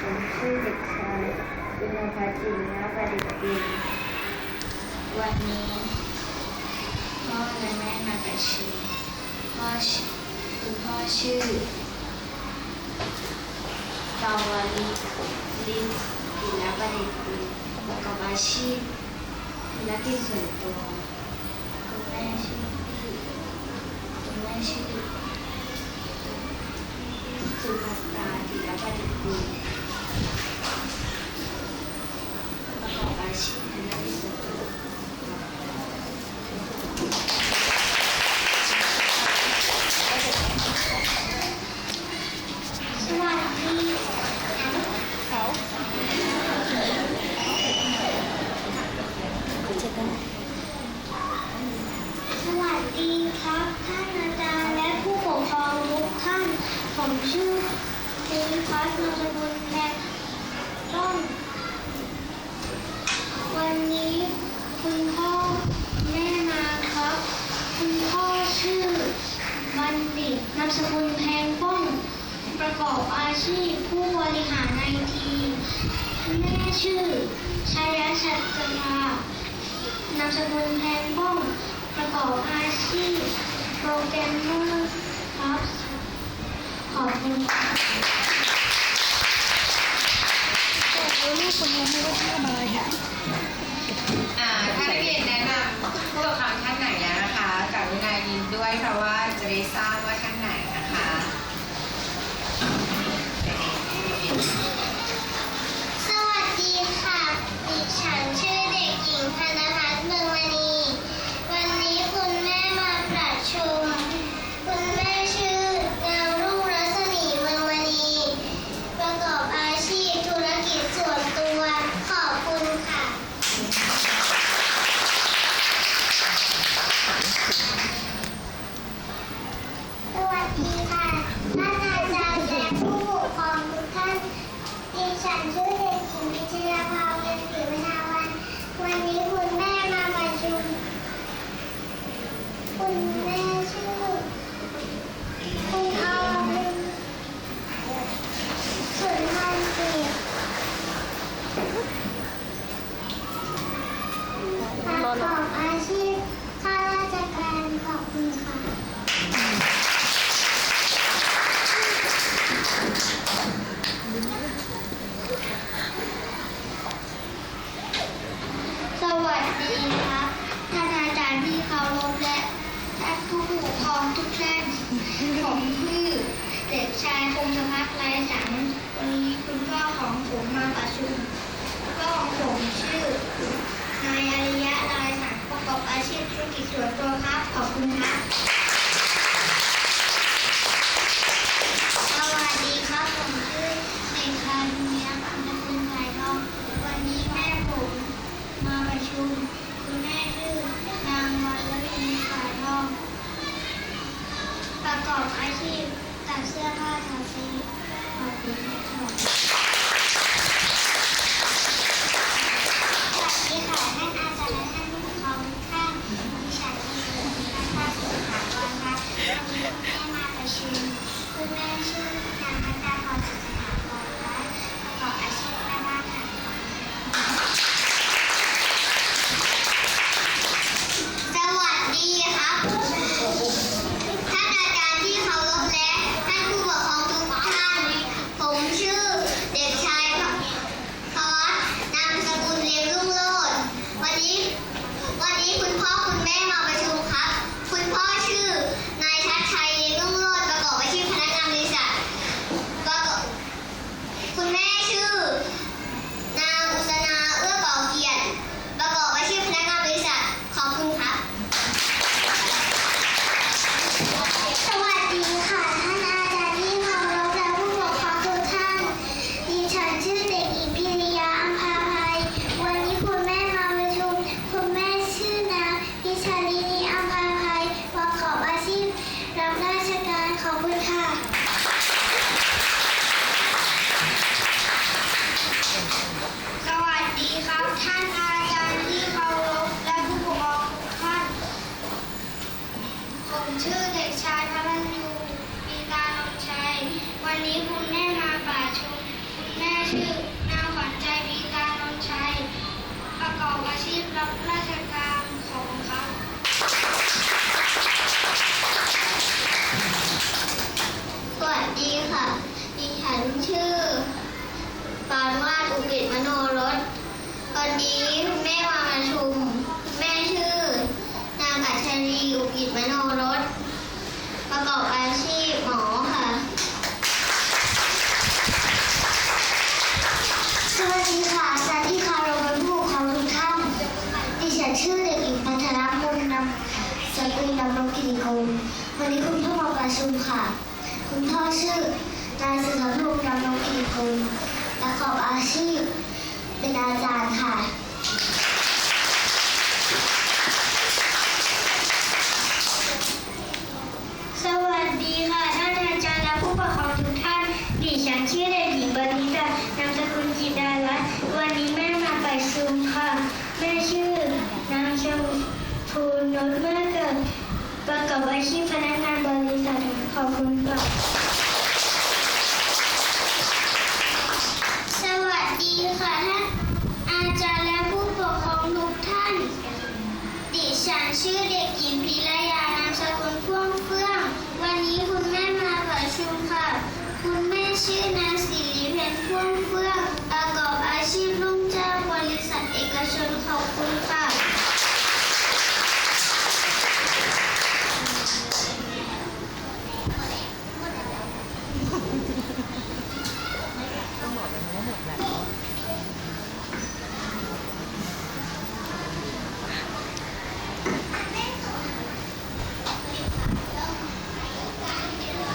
ผมชื่อเด็กชายอินทพัฒน์อินทประดิษฐ์ดินวันนี้พ่อและแม่มาประชุมพ่อชื่อคุณพ่อชื่อตาวลิลินอินประดิษฐ์ดินประกอบอาชีพธุรกิจส่วนตัวคุณแม่ชื่อพี่คุณแม่ชื่อ สุภัตตาธีรปฏิกุลประกอบอาชีพเป็นนักวิศวกรสวัสดีเขา สวัสดีครับ ท่านอาจารย์และผู้ปกครองทุกท่าน ผมชื่อ ภูริพัฒน์นามสกุลแดงต้น วันนี้คุณพ่อแม่มาครับ คุณพ่อชื่อบัณฑิตนามสกุลแพงป้องประกอบอาชีพผู้บริหารไอทีแม่ชื่อชัยชัตรานามสกุลแพงป้องประกอบอาชีพโปรแกรมเมอร์ครับขอบคุณครับ แล้วลูกคนนี้ไม่ว่าชื่ออะไรค่ะอ่าถ้านักเรียนแนะนำผู้ปกครองท่านไหนแล้วนะคะกรุณายินด้วยเพราะว่าจะได้ทราบว่าท่าน ดิฉันชื่อเด็กหญิงพิชยาภาเวนศรีวนาวัน วันนี้คุณแม่มาประชุมคุณแม่ชื่อ คุณออมสุนทรจิตประกอบอาชีพข้าราชการขอบคุณค่ะ สวัสดีครับ ท่านอาจารย์ที่เคารพและท่านผู้ปกครองทุกท่าน ผมชื่อเด็กชายคงศพัฒน์ไรสังวันนี้คุณพ่อของผมมาประชุม สวัสดีครับท่านอาจารย์ที่เคารพและผู้ปกครองทุกท่าน ผมชื่อเด็กชายพลันยูมีตาลองชัย วันนี้คุณแม่มาป่าชม คุณแม่ชื่อนางขวัญใจมีตาลองชัย ประกอบอาชีพรับราชการของครับ สวัสดีค่ะดิฉันชื่อปานว อุกิตมโนรสวันนี้คุณแม่มาประชุม แม่ชื่อ นางกัชลีอุกิตมโนรสประกอบอาชีพหมอค่ะ สวัสดีค่ะ สวัสดีค่ะเราเป็นผู้ปกครองทุกท่านดิฉันชื่อเด็กหญิงพัทรมนต์นำสตรีนำรงกิติกุลวันนี้คุณพ่อมาประชุมค่ะ คุณพ่อชื่อนายสุรพงษ์นำรงกิติกุล ประกอบอาชีพ เป็นอาจารย์ค่ะ สวัสดีค่ะ ท่านอาจารย์และผู้ปกครองทุกท่าน ดิฉันชื่อเด็กหญิงบริตานามสกุลจิดารัตน์วันนี้แม่มาไปซูมค่ะ แม่ชื่อนางชมพูนนท์เมื่อเกิดประกอบอาชีพพนักงานบริษัทขอบคุณค่ะ 你说呢